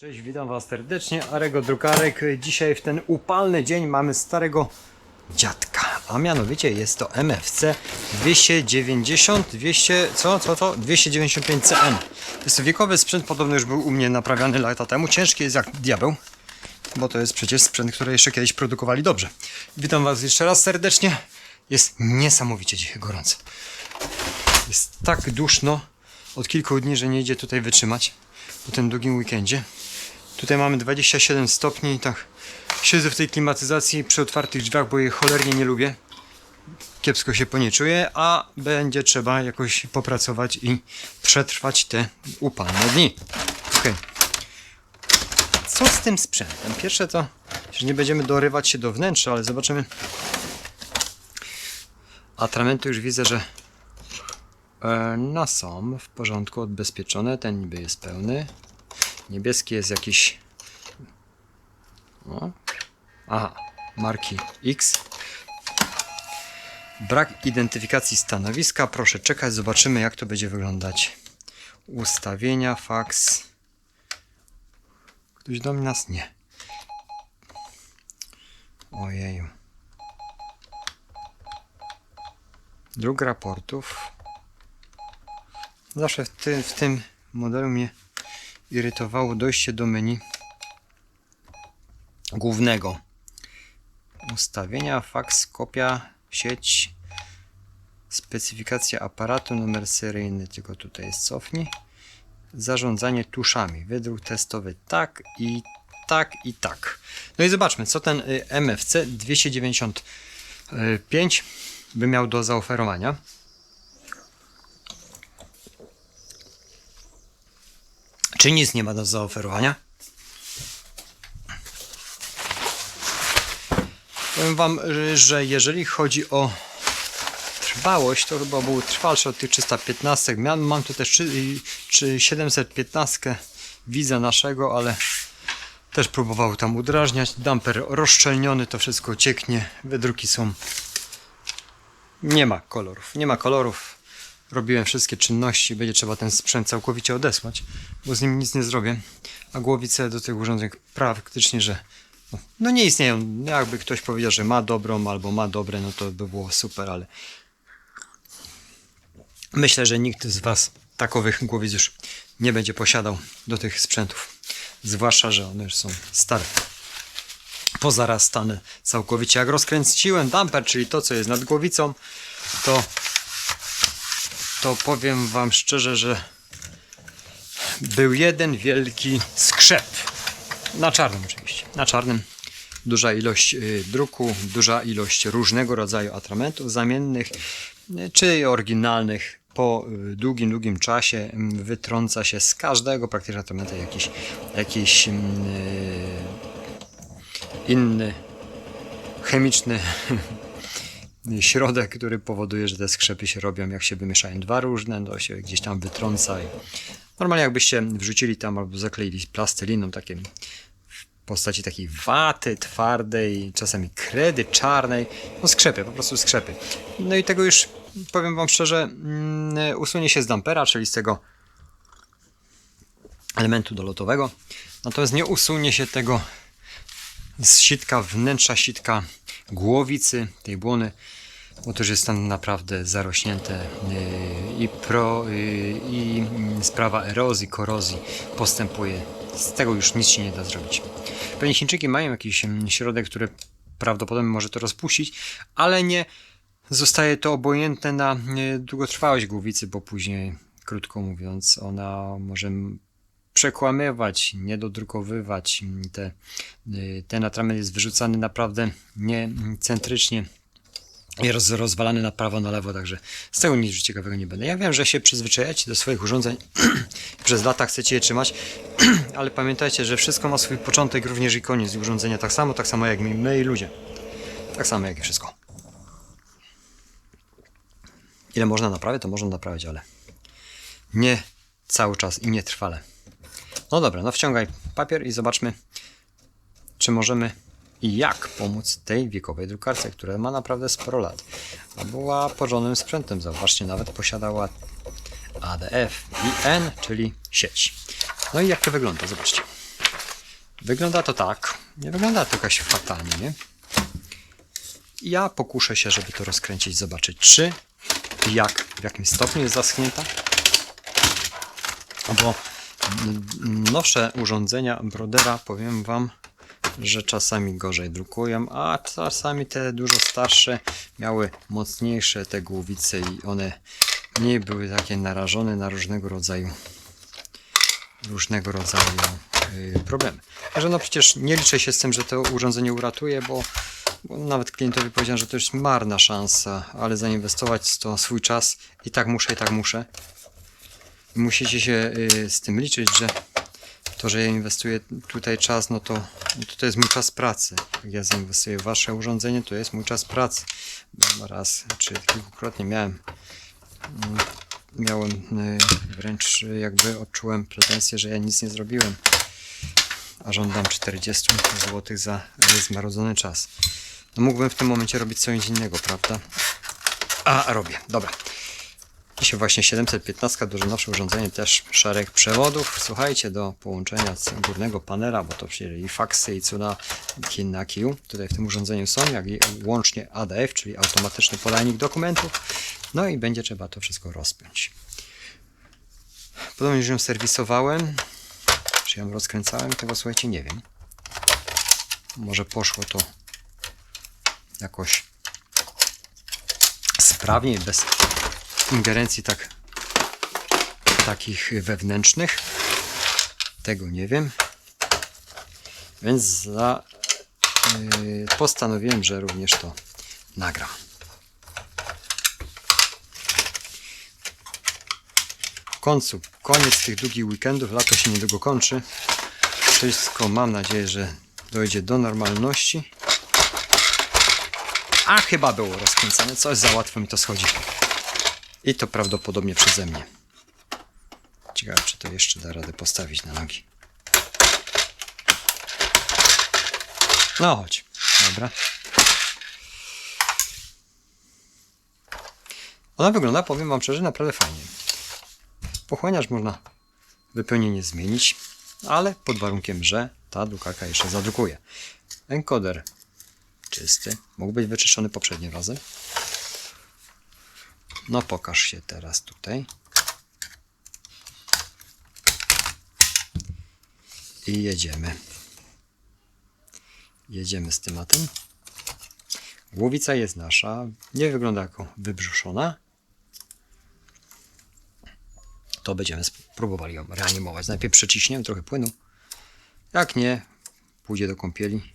Cześć, witam Was serdecznie, Arego Drukarek. Dzisiaj w ten upalny dzień mamy starego dziadka, a mianowicie jest to MFC 290, 200, co, co, co? 295 CN. Jest to wiekowy sprzęt, podobno już był u mnie naprawiany lata temu. Ciężki jest jak diabeł, bo to jest przecież sprzęt, który jeszcze kiedyś produkowali dobrze. Witam Was jeszcze raz serdecznie. Jest niesamowicie dzisiaj gorąco. Jest tak duszno od kilku dni, że nie idzie tutaj wytrzymać po tym długim weekendzie. Tutaj mamy 27 stopni, tak siedzę w tej klimatyzacji przy otwartych drzwiach, bo jej cholernie nie lubię. Kiepsko się po nie czuję, a będzie trzeba jakoś popracować i przetrwać te upalne dni. Okej. Co z tym sprzętem? Pierwsze to, że nie będziemy dorywać się do wnętrza, ale zobaczymy. Atramenty już widzę, że e, no są w porządku, odbezpieczone. Ten niby jest pełny. Niebieski jest jakiś. O. Aha, marki X. Brak identyfikacji stanowiska. Proszę czekać, zobaczymy jak to będzie wyglądać. Ustawienia, fax. Ktoś do nas? Nie. Ojeju. Druk raportów. Zawsze w, w tym modelu mnie irytowało dojście do menu głównego. Ustawienia, faks, kopia, sieć, specyfikacja aparatu, numer seryjny, tylko tutaj jest cofnij. Zarządzanie tuszami, wydruk testowy tak i tak i tak. No i zobaczmy, co ten y, MFC 295 by miał do zaoferowania. Czy nic nie ma do zaoferowania? Powiem Wam, że jeżeli chodzi o trwałość, to chyba był trwalszy od tych 315. Miałem, mam tu też trzy- y, czy 715 widza naszego, ale też próbował tam udrażniać. Damper rozszczelniony, to wszystko cieknie. Wydruki są. Nie ma kolorów. Nie ma kolorów. Robiłem wszystkie czynności. Będzie trzeba ten sprzęt całkowicie odesłać, bo z nim nic nie zrobię. A głowice do tych urządzeń praktycznie, że no, no nie istnieją. Jakby ktoś powiedział, że ma dobrą albo ma dobre, no to by było super, ale myślę, że nikt z Was takowych głowic już nie będzie posiadał do tych sprzętów. Zwłaszcza, że one już są stare. Pozarastane całkowicie. Jak rozkręciłem damper, czyli to, co jest nad głowicą, to to powiem Wam szczerze, że był jeden wielki skrzep. Na czarnym oczywiście. Na czarnym. Duża ilość y, druku, duża ilość różnego rodzaju atramentów zamiennych y, czy oryginalnych. Po y, długim, długim czasie mm, wytrąca się z każdego praktycznie atramenta jakiś, jakiś mm, inny chemiczny środek, który powoduje, że te skrzepy się robią, jak się wymieszają dwa różne, to się gdzieś tam wytrąca. I normalnie jakbyście wrzucili tam albo zakleili plasteliną takie w postaci takiej waty twardej, czasami kredy czarnej, no skrzepy, po prostu skrzepy. No i tego już, powiem wam szczerze, mm, usunie się z dampera, czyli z tego elementu dolotowego, natomiast nie usunie się tego z sitka, wnętrza sitka głowicy, tej błony, już jest tam naprawdę zarośnięte yy, i pro, yy, i mm, sprawa erozji, korozji postępuje. Z tego już nic się nie da zrobić. Pewnie Chińczyki mają jakiś mm, środek, który prawdopodobnie może to rozpuścić, ale nie zostaje to obojętne na yy, długotrwałość głowicy, bo później, krótko mówiąc, ona może przekłamywać, nie dodrukowywać. Te, y, ten atrament jest wyrzucany naprawdę niecentrycznie roz, rozwalany na prawo, na lewo, także z tego nic ciekawego nie będę. Ja wiem, że się przyzwyczajacie do swoich urządzeń, przez lata chcecie je trzymać, ale pamiętajcie, że wszystko ma swój początek, również i koniec urządzenia tak samo, tak samo jak my, i ludzie. Tak samo jak i wszystko. Ile można naprawiać, to można naprawiać, ale nie cały czas i nie trwale. No dobra, no wciągaj papier i zobaczmy, czy możemy i jak pomóc tej wiekowej drukarce, która ma naprawdę sporo lat. A była porządnym sprzętem, zauważcie, nawet posiadała ADF i N, czyli sieć. No i jak to wygląda, zobaczcie. Wygląda to tak. Nie wygląda to jakoś fatalnie, nie? Ja pokuszę się, żeby to rozkręcić, zobaczyć czy, jak, w jakim stopniu jest zaschnięta. Bo nowsze urządzenia Brodera, powiem Wam, że czasami gorzej drukują, a czasami te dużo starsze miały mocniejsze te głowice i one mniej były takie narażone na różnego rodzaju różnego rodzaju y, problemy. Także no przecież nie liczę się z tym, że to urządzenie uratuje, bo, bo nawet klientowi powiedziałem, że to jest marna szansa, ale zainwestować w to swój czas i tak muszę, i tak muszę. Musicie się y, z tym liczyć, że to, że ja inwestuję tutaj czas, no to, no to jest mój czas pracy. Jak ja zainwestuję w wasze urządzenie, to jest mój czas pracy. Raz czy kilkukrotnie miałem mm, miałem y, wręcz y, jakby odczułem pretensję, że ja nic nie zrobiłem. A żądam 40 zł za y, zmarodzony czas. No mógłbym w tym momencie robić coś innego, prawda? A robię, dobra. Dzisiaj właśnie 715, dużo nowsze urządzenie, też szereg przewodów. Słuchajcie, do połączenia z górnego panela, bo to przecież i faksy, i cuda na kiju. Tutaj w tym urządzeniu są, jak i łącznie ADF, czyli automatyczny podajnik dokumentów. No i będzie trzeba to wszystko rozpiąć. Podobnie, że ją serwisowałem. Czy ją rozkręcałem? Tego słuchajcie, nie wiem. Może poszło to jakoś sprawniej, bez ingerencji tak takich wewnętrznych. Tego nie wiem. Więc za, yy, postanowiłem, że również to nagram. W końcu, koniec tych długich weekendów, lato się niedługo kończy. Wszystko mam nadzieję, że dojdzie do normalności. A chyba było rozkręcane, coś za łatwo mi to schodzi. I to prawdopodobnie przeze mnie. Ciekawe, czy to jeszcze da radę postawić na nogi. No chodź. Dobra. Ona wygląda, powiem Wam szczerze, naprawdę fajnie. Pochłaniacz można wypełnienie zmienić, ale pod warunkiem, że ta drukarka jeszcze zadrukuje. Encoder czysty. Mógł być wyczyszczony poprzednim razem. No pokaż się teraz tutaj. I jedziemy. Jedziemy z tematem. Głowica jest nasza. Nie wygląda jako wybrzuszona. To będziemy spróbowali ją reanimować. Najpierw przeciśniemy trochę płynu. Jak nie, pójdzie do kąpieli.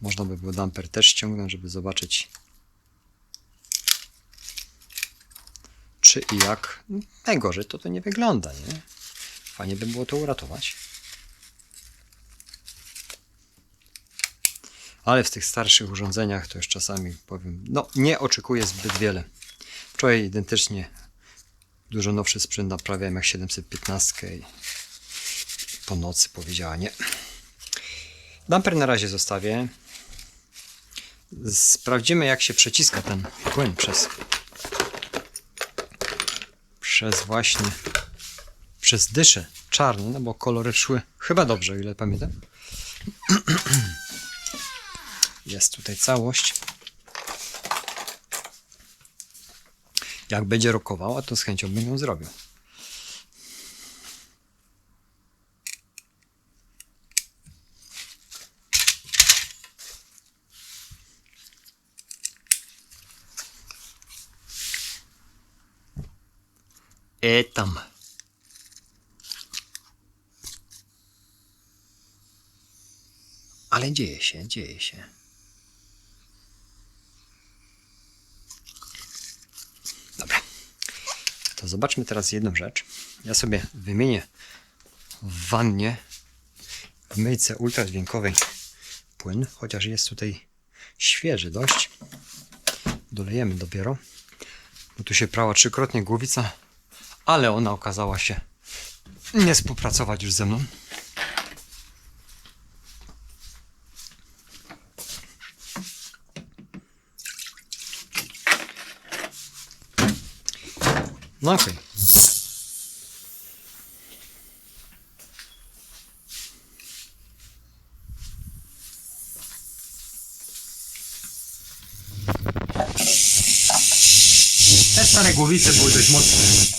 Można by było damper też ściągnąć, żeby zobaczyć i jak. Najgorzej to to nie wygląda, nie? Fajnie by było to uratować. Ale w tych starszych urządzeniach to już czasami powiem, no nie oczekuję zbyt wiele. Wczoraj identycznie dużo nowszy sprzęt naprawiałem jak 715 i po nocy powiedziała nie. Damper na razie zostawię. Sprawdzimy jak się przeciska ten płyn przez przez właśnie przez dysze czarne, no bo kolory szły chyba dobrze, o ile pamiętam. Jest tutaj całość. Jak będzie rokowała, to z chęcią bym ją zrobił. E tam. Ale dzieje się, dzieje się. Dobra. To zobaczmy teraz jedną rzecz. Ja sobie wymienię w wannie w myjce ultradźwiękowej płyn, chociaż jest tutaj świeży dość. Dolejemy dopiero. Bo tu się prała trzykrotnie głowica ale ona okazała się nie współpracować już ze mną. No okej. Okay. Te stare głowice były dość mocne.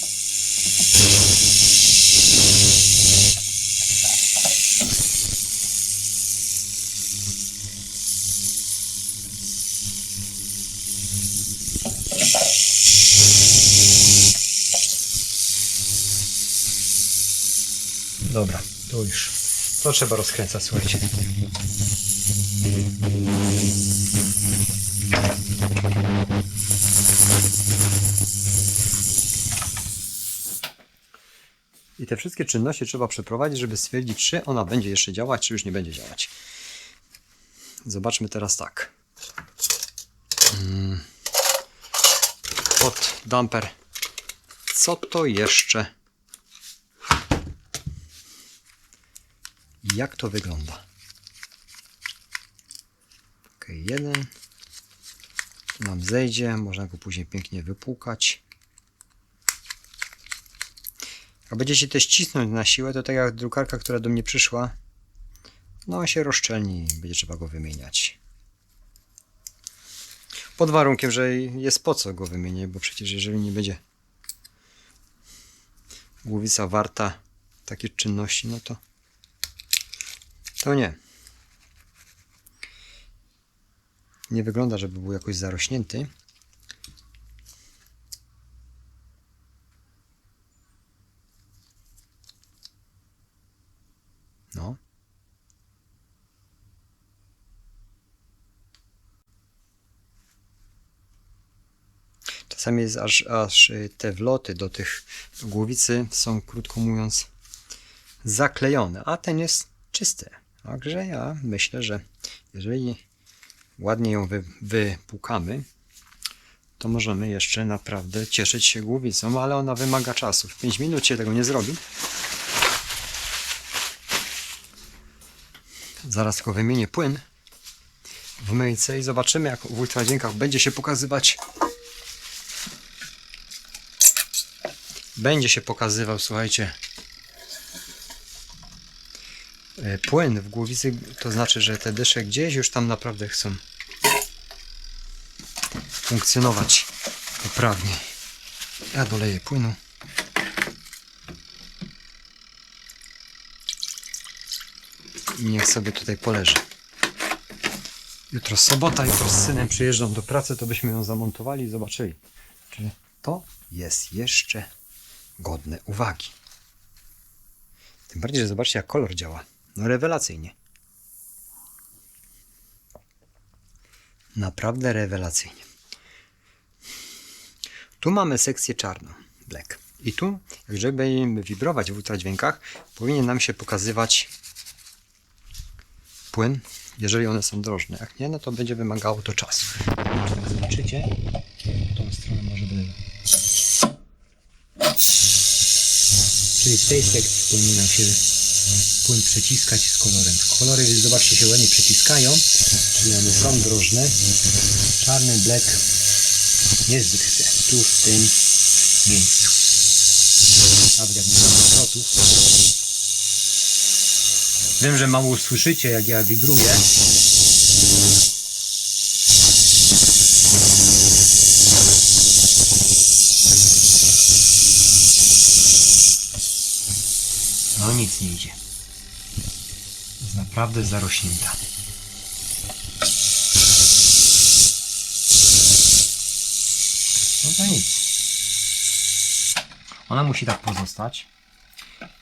Dobra, to już. To trzeba rozkręcać, słuchajcie. I te wszystkie czynności trzeba przeprowadzić, żeby stwierdzić, czy ona będzie jeszcze działać, czy już nie będzie działać. Zobaczmy teraz tak. Mm. Pod damper. Co to jeszcze? Jak to wygląda? Ok, jeden. Tu nam zejdzie, można go później pięknie wypłukać. Jak będziecie też cisnąć na siłę, to tak jak drukarka, która do mnie przyszła, no on się rozszczelni będzie trzeba go wymieniać. Pod warunkiem, że jest po co go wymieniać, bo przecież jeżeli nie będzie głowica warta takie czynności, no to to nie. Nie wygląda, żeby był jakoś zarośnięty. No. Czasami jest aż, aż y, te wloty do tych głowicy są, krótko mówiąc, zaklejone, a ten jest czysty. Także ja myślę, że jeżeli ładnie ją wy, to możemy jeszcze naprawdę cieszyć się głowicą, ale ona wymaga czasu. W 5 minut się tego nie zrobi. Zaraz tylko wymienię płyn w myjce i zobaczymy, jak w ultradźwiękach będzie się pokazywać. Będzie się pokazywał, słuchajcie, płyn w głowicy, to znaczy, że te dysze gdzieś już tam naprawdę chcą funkcjonować poprawnie. Ja doleję płynu. I niech sobie tutaj poleży. Jutro sobota, jutro z synem przyjeżdżam do pracy, to byśmy ją zamontowali i zobaczyli, czy to jest jeszcze godne uwagi. Tym bardziej, że zobaczcie, jak kolor działa. No rewelacyjnie. Naprawdę rewelacyjnie. Tu mamy sekcję czarną, black. I tu, żeby będziemy wibrować w ultradźwiękach, powinien nam się pokazywać płyn, jeżeli one są drożne. Jak nie, no to będzie wymagało to czasu. Jak zobaczycie, tą stronę może będę. Czyli w tej sekcji powinien nam się płyn przeciskać z kolorem. Kolory, zobaczcie, się ładnie przeciskają, czyli one są drożne. Czarny black niezbyt chce. Tu w tym miejscu. Nawet jak nie ma zwrotów. Wiem, że mało słyszycie, jak ja wibruję. No nic nie idzie. Jest naprawdę zarośnięta. No to nic. Ona musi tak pozostać.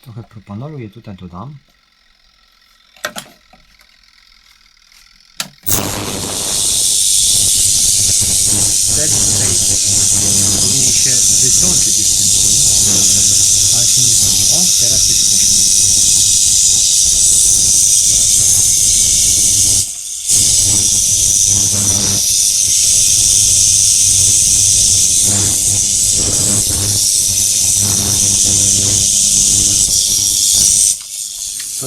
Trochę propanolu je tutaj dodam. Wtedy tutaj powinien się wysączyć już ten płyn, ale się nie sączy. O, teraz już poszło.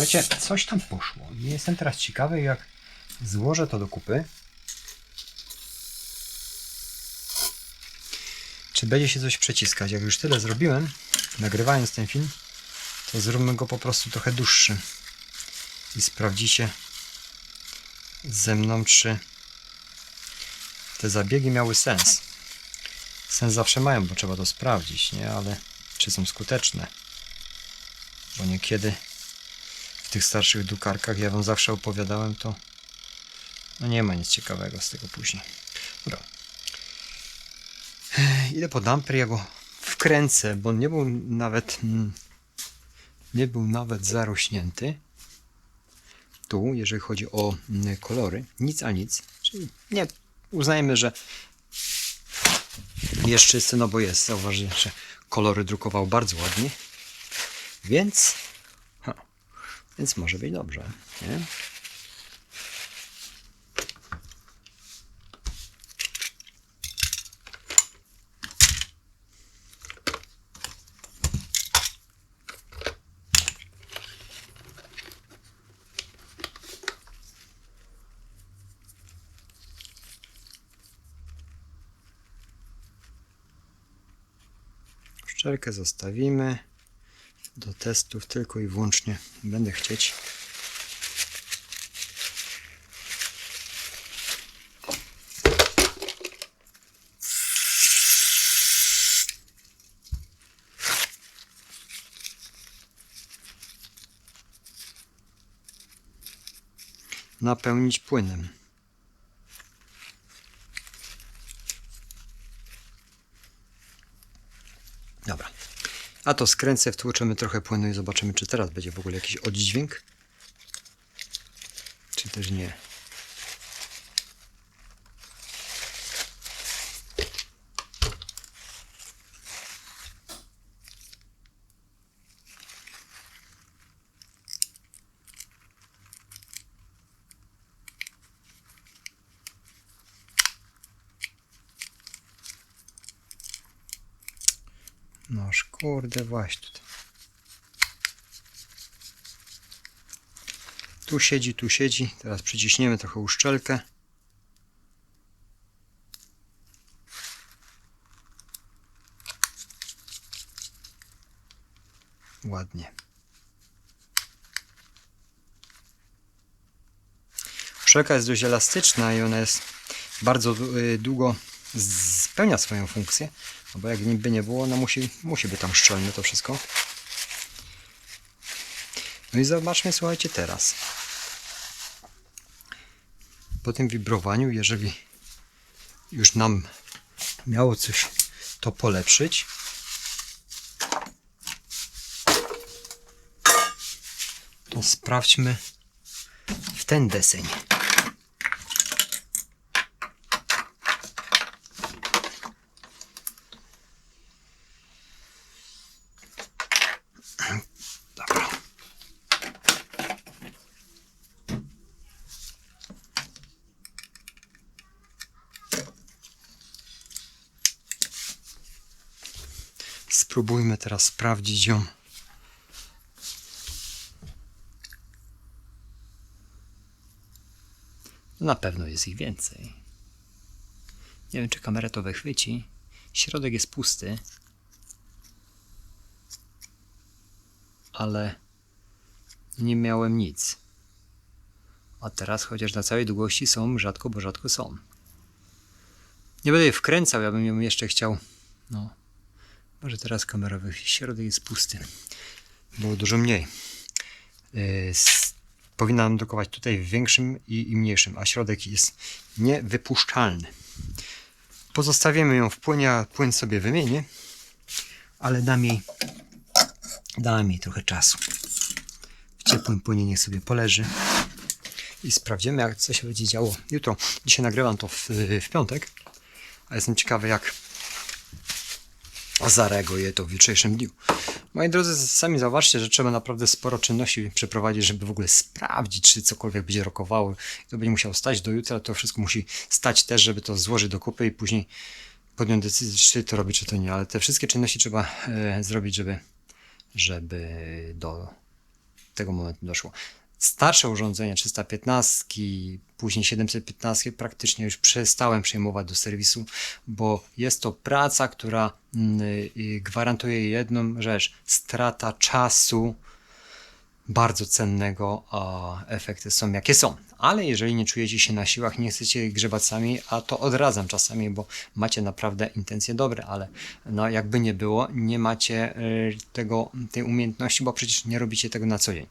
Słuchajcie, coś tam poszło. Jestem teraz ciekawy, jak złożę to do kupy. Czy będzie się coś przeciskać? Jak już tyle zrobiłem, nagrywając ten film, to zróbmy go po prostu trochę dłuższy. I sprawdzicie ze mną, czy te zabiegi miały sens. Sens zawsze mają, bo trzeba to sprawdzić, nie? Ale czy są skuteczne? Bo niekiedy w tych starszych dukarkach, ja wam zawsze opowiadałem, to no nie ma nic ciekawego z tego później. Dobra. Idę po damper, ja go wkręcę, bo nie był nawet mm, nie był nawet zarośnięty. Tu, jeżeli chodzi o mm, kolory, nic a nic. Czyli nie, uznajmy, że jest no bo jest. Zauważycie, że kolory drukował bardzo ładnie. Więc, więc może być dobrze. Nie? Szczelkę zostawimy do testów tylko i wyłącznie. Będę chcieć. Napełnić płynem. Dobra. A to skręcę, wtłoczymy trochę płynu i zobaczymy, czy teraz będzie w ogóle jakiś oddźwięk. Czy też nie. Kurde, właśnie tutaj. Tu siedzi, tu siedzi. Teraz przyciśniemy trochę uszczelkę. Ładnie. Uszczelka jest dość elastyczna i ona jest bardzo y, długo spełnia swoją funkcję. No bo jak niby nie było, no musi, musi być tam szczelne to wszystko. No i zobaczmy, słuchajcie, teraz. Po tym wibrowaniu, jeżeli już nam miało coś to polepszyć, to sprawdźmy w ten deseń. Dobra. Spróbujmy teraz sprawdzić ją. Na pewno jest ich więcej. Nie wiem, czy kamera to wychwyci. Środek jest pusty. ale nie miałem nic. A teraz, chociaż na całej długości są, rzadko, bo rzadko są. Nie będę je wkręcał, ja bym ją jeszcze chciał. No, może teraz kamerowy środek jest pusty. Było dużo mniej. Yy, s- powinnam drukować tutaj w większym i, i mniejszym, a środek jest niewypuszczalny. Pozostawimy ją w płynie, a płyn sobie wymienię, ale dam jej Dałem jej trochę czasu. W ciepłym płynie niech sobie poleży. I sprawdzimy, jak co się będzie działo jutro. Dzisiaj nagrywam to w, w piątek, a jestem ciekawy, jak zareaguje to w jutrzejszym dniu. Moi drodzy, sami zauważcie, że trzeba naprawdę sporo czynności przeprowadzić, żeby w ogóle sprawdzić, czy cokolwiek będzie rokowało. To będzie musiał stać do jutra, to wszystko musi stać też, żeby to złożyć do kupy i później podjąć decyzję, czy to robić, czy to nie. Ale te wszystkie czynności trzeba e, zrobić, żeby żeby do tego momentu doszło. Starsze urządzenia 315, później 715 praktycznie już przestałem przejmować do serwisu, bo jest to praca, która mm, y, gwarantuje jedną rzecz: strata czasu bardzo cennego, a efekty są jakie są. Ale jeżeli nie czujecie się na siłach, nie chcecie grzebać sami, a to odradzam czasami, bo macie naprawdę intencje dobre, ale no jakby nie było, nie macie y, tego, tej umiejętności, bo przecież nie robicie tego na co dzień.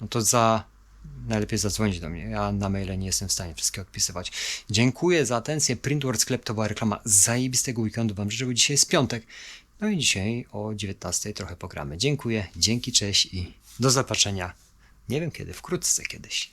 No to za najlepiej zadzwonić do mnie. Ja na maile nie jestem w stanie wszystkiego odpisywać. Dziękuję za atencję. Printword Sklep to była reklama zajebistego weekendu Wam życzę, bo dzisiaj jest piątek. No i dzisiaj o 19 trochę pogramy. Dziękuję, dzięki, cześć i do zobaczenia. Nie wiem kiedy, wkrótce kiedyś.